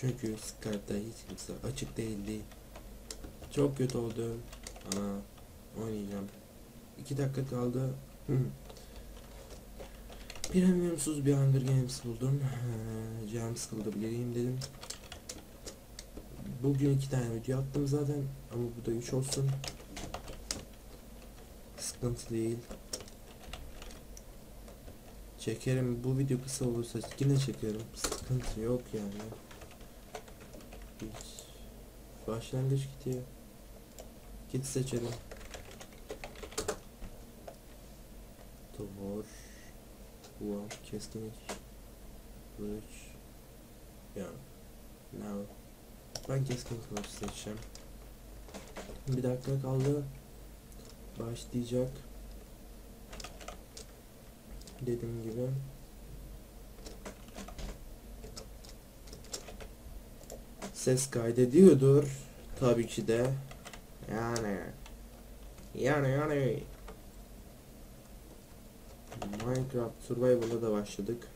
Çünkü Skype'da hiç kimse açık değildi. Çok kötü oldu ama oynayacağım. 2 dakika kaldı. Premiumsuz bir Hunger Games buldum. Ee, Canım sıkıldı bileyim dedim. Bugün iki tane video attım zaten ama bu da 3 olsun. Sıkıntı değil. Çekerim bu video kısa olursa yine çekerim. Sıkıntı yok yani. Hiç. Başlangıç gidiyor. Git seçelim. Duvar. Ulan keskinlik. Kılıç. Ya. Now. Ben keskin kılıç seçeceğim. Bir dakika kaldı. Başlayacak. Dediğim gibi. Ses kaydediyordur. Tabii ki de. Yani. Yani yani. Minecraft Survival'a da başladık.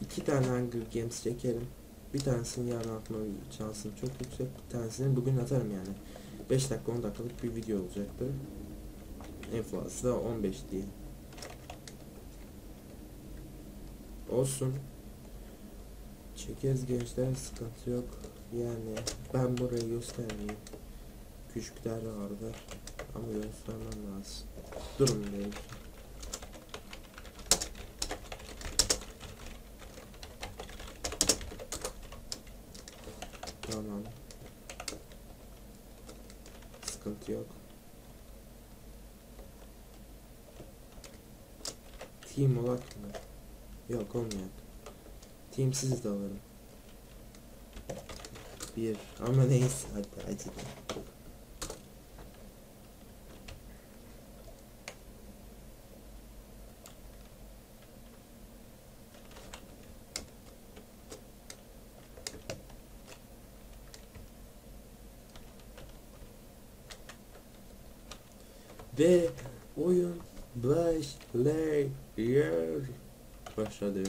İki tane Hunger Games çekerim. Bir tanesini yarın atma şansım çok yüksek. Bir tanesini bugün atarım yani. 5 dakika 10 dakikalık bir video olacaktı. En fazla 15 diye. Olsun. Çekeriz gençler sıkıntı yok. Yani ben burayı göstermeyeyim. Küçükler vardı. Ama göstermem lazım. Durun değil. Tamam. Sıkıntı yok. Team olak mı? Yok olmayak. Teamsiz de alırım. Bir ama neyse hadi acıdı. Ve oyun başlıyor. Başladı.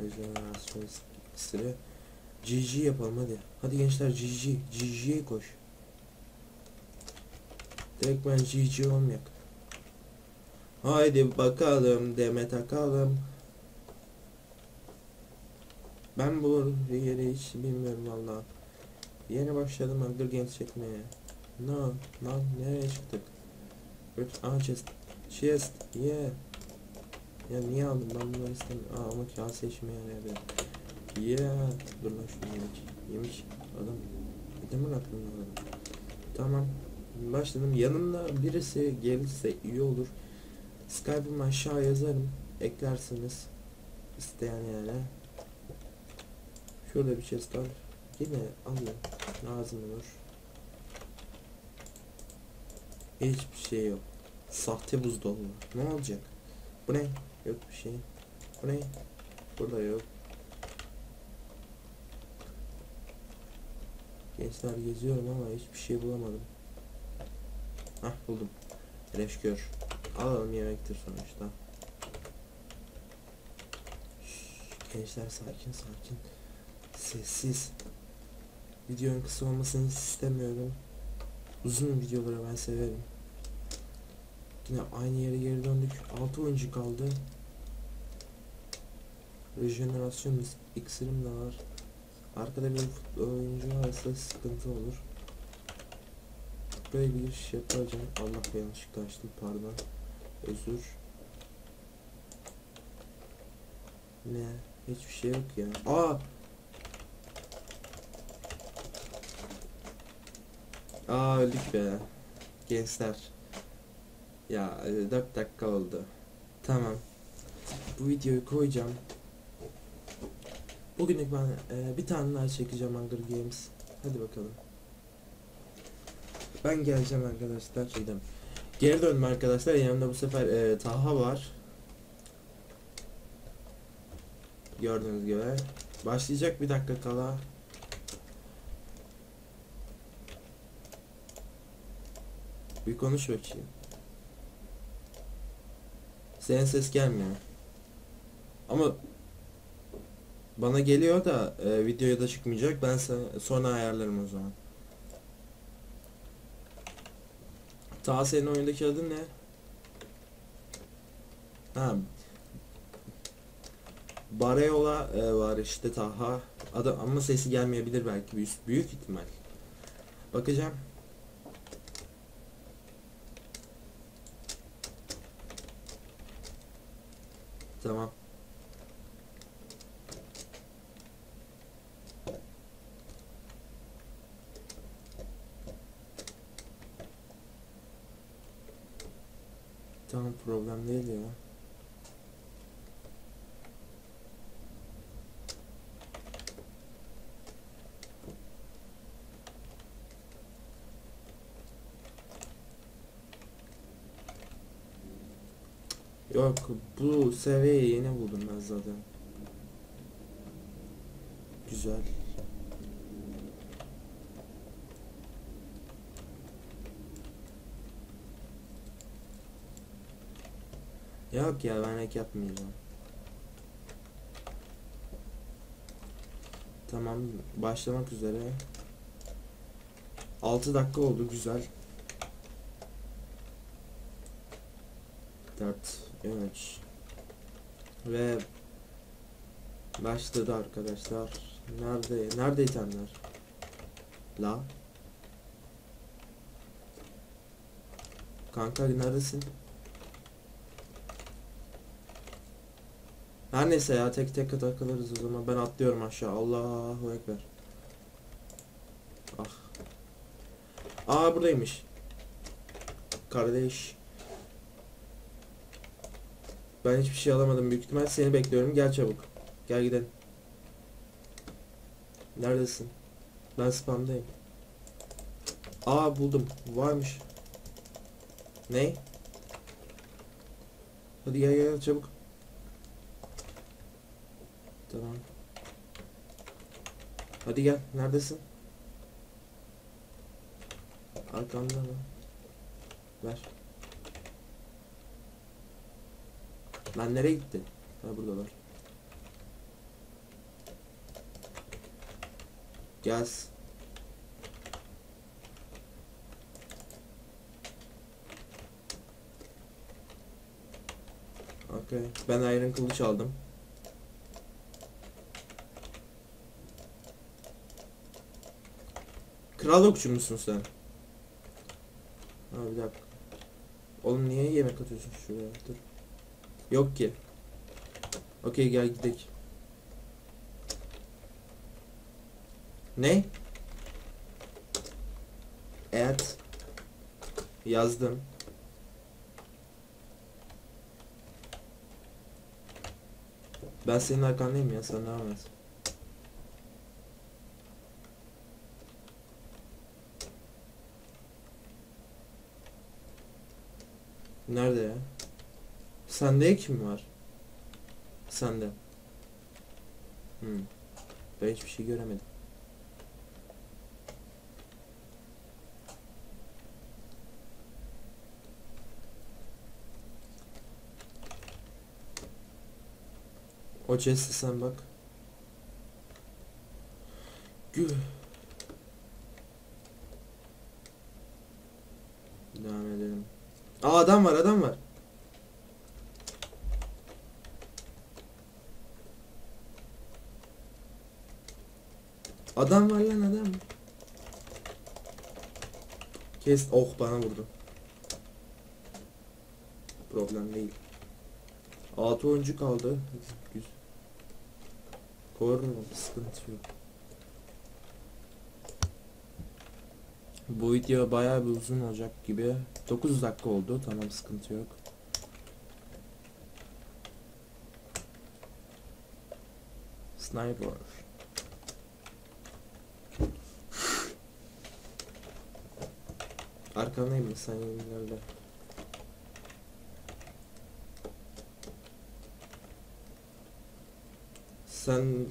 Rejenerasyon iksiri. GG yapalım hadi. Hadi gençler GG. GG'ye koş. Direkt ben GG olmayak. Haydi bakalım deme takalım. Ben bu yeri hiç bilmiyorum valla. Yeni başladım Hunger Games çekmeye. No, no, nereye çıktık? Üç, chest, chest, yeah. Ya niye aldım ben bunları istemiyorum. Aa ama kase işime yarayabilir. Yeah. Dur lan şunu yemiş. Yemiş. Adam. Adamın aklını alırım. Tamam. Başladım. Yanımda birisi gelirse iyi olur. Skype'ımı aşağı yazarım. Eklersiniz. İsteyen yani. Şurada bir chest var. Yine alayım. Lazım olur. Hiçbir şey yok. Sahte buzdolabı. Ne olacak? Bu ne? Yok bir şey. Bu ne? Burada yok. Gençler geziyorum ama hiçbir şey bulamadım. Hah buldum. Leşkör. Alalım yemektir sonuçta. Şşş, gençler sakin sakin. Sessiz. Videonun kısa olmasını istemiyorum. Uzun videoları ben severim. Yine aynı yere geri döndük. 6 oyuncu kaldı. Rejenerasyon iksirim de var. Arkada bir fut- oyuncu varsa sıkıntı olur. Böyle bir giriş yapacağım. Allah yanlışlıkla açtım pardon. Özür. Ne? Hiçbir şey yok ya. Aa! Aa öldük be. Gençler. Ya 4 dakika oldu. Tamam. Bu videoyu koyacağım. Bugünlük ben e, bir tane daha çekeceğim Hunger Games. Hadi bakalım. Ben geleceğim arkadaşlar. Şeyden. Geri döndüm arkadaşlar. Yanımda bu sefer e, Taha var. Gördüğünüz gibi. Başlayacak bir dakika kala. Bir konuş bakayım. Senin ses gelmiyor. Ama bana geliyor da e, videoya da çıkmayacak. Ben sonra ayarlarım o zaman. Ta senin oyundaki adın ne? Ha. Bareola e, var işte Taha. Adı ama sesi gelmeyebilir belki büyük, büyük ihtimal. Bakacağım. Tamam. Tamam problem değil ya. Yok bu seviyeyi yeni buldum ben zaten. Güzel. Yok ya ben hack yapmayacağım. Tamam başlamak üzere. 6 dakika oldu güzel. 4 3 ve başladı arkadaşlar. Nerede nerede itemler? La Kanka neredesin? Her neyse ya tek tek takılırız o zaman. Ben atlıyorum aşağı. Allahu ekber. Ah. Aa buradaymış. Kardeş. Ben hiçbir şey alamadım büyük ihtimal. Seni bekliyorum. Gel çabuk. Gel gidelim. Neredesin? Ben spamdayım. Aa buldum. Varmış. Ne? Hadi gel gel çabuk. Tamam. Hadi gel. Neredesin? Arkamda mı? Ver. Lan nereye gitti? Ha buradalar. Gez. Okay. Ben Iron kılıç aldım. Kral okçu musun sen? Ha bir dakika. Oğlum niye yemek atıyorsun şuraya? Dur. Yok ki. Okey gel gidelim. Ne? Evet. Yazdım. Ben senin arkandayım ya sen devam et. Nerede ya? Sende kim var? Sende. Hmm. Ben hiçbir şey göremedim. O chest'e sen bak. Gü. Devam edelim. Aa adam var adam var. Adam var lan adam. Kes. Oh bana vurdu. Problem değil. 6 oyuncu kaldı. Güzel. Korurum sıkıntı yok. Bu video bayağı bir uzun olacak gibi. 9 dakika oldu. Tamam sıkıntı yok. Sniper. Arkandayım insan yayınlarla. Sen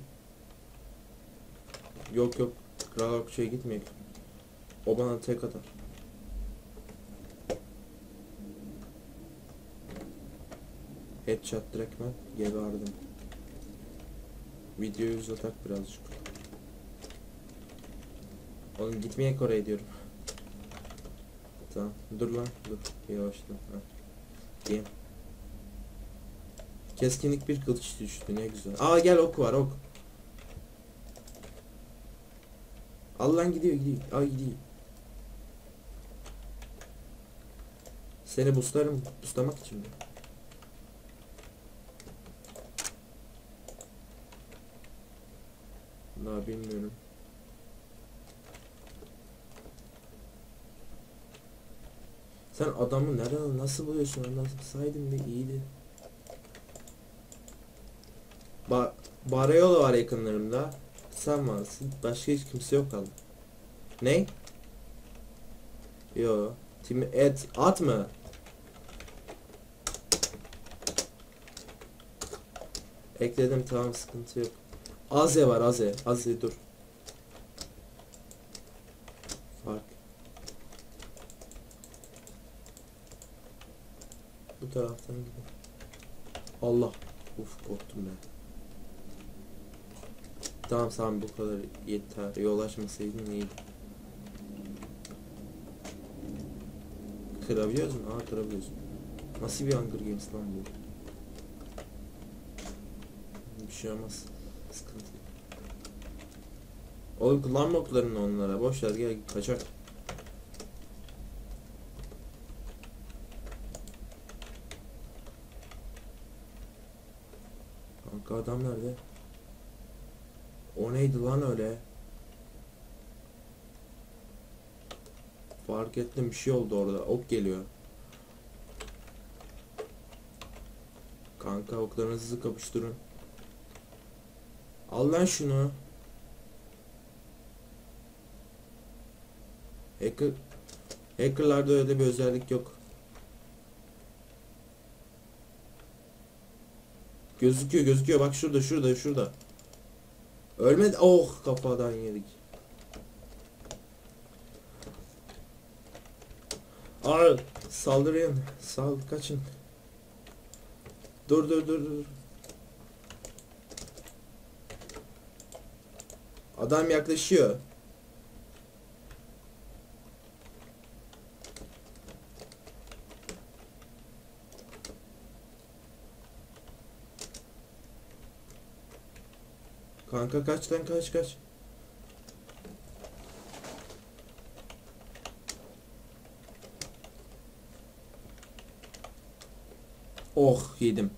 yok yok Kral Orkçu'ya şey gitmeyek. O bana tek atar. Headshot direkt ben geberdim. Videoyu uzatak birazcık. Oğlum gitmeyek oraya diyorum. Tamam dur lan dur yavaşla. Ha. Keskinlik bir kılıç düştü ne güzel. Aa gel ok var ok. Al lan gidiyor gidiyor. Aa gidiyor. Seni buslarım. Buslamak için mi? Daha bilmiyorum. Sen adamı nereden nasıl buluyorsun? Anlatsaydın bir iyiydi. Ba Barayolo var yakınlarımda. Sen varsın. Başka hiç kimse yok kaldı. Ne? Yo. Tim et at mı? Ekledim tamam sıkıntı yok. Aze var Aze. Aze dur. Fark. Gidelim. Allah. Uf korktum ben. Tamam tamam bu kadar yeter. Yol açmasaydın iyiydi. Kırabiliyoruz mu? Aa kırabiliyoruz. Nasıl bir Hunger Games lan bu? Bir şey olmaz. Sıkıntı. Oğlum kullanma oklarını onlara. Boş ver gel kaçak. Kanka adam nerede? O neydi lan öyle? Fark ettim bir şey oldu orada. Ok geliyor. Kanka oklarınızı kapıştırın. Al lan şunu. Hacker Hackerlarda öyle bir özellik yok. Gözüküyor gözüküyor bak şurada şurada şurada. Ölmedi. Oh kafadan yedik. Aa saldırın. Sal kaçın. Dur dur dur dur. Adam yaklaşıyor. Kanka kaç lan kaç kaç. Oh yedim.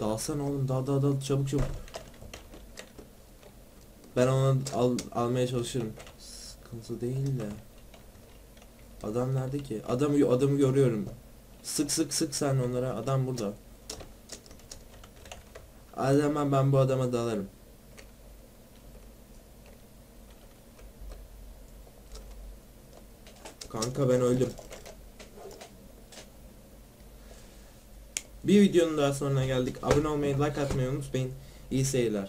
Dalsana oğlum dal dal dal çabuk çabuk. Ben onu al, almaya çalışırım. Sıkıntı değil de. Adam nerede ki? Adamı adamı görüyorum. Sık sık sık sen onlara. Adam burada. Hemen ben bu adama dalarım. Kanka ben öldüm. Bir videonun daha sonuna geldik. Abone olmayı, like atmayı unutmayın. İyi seyirler.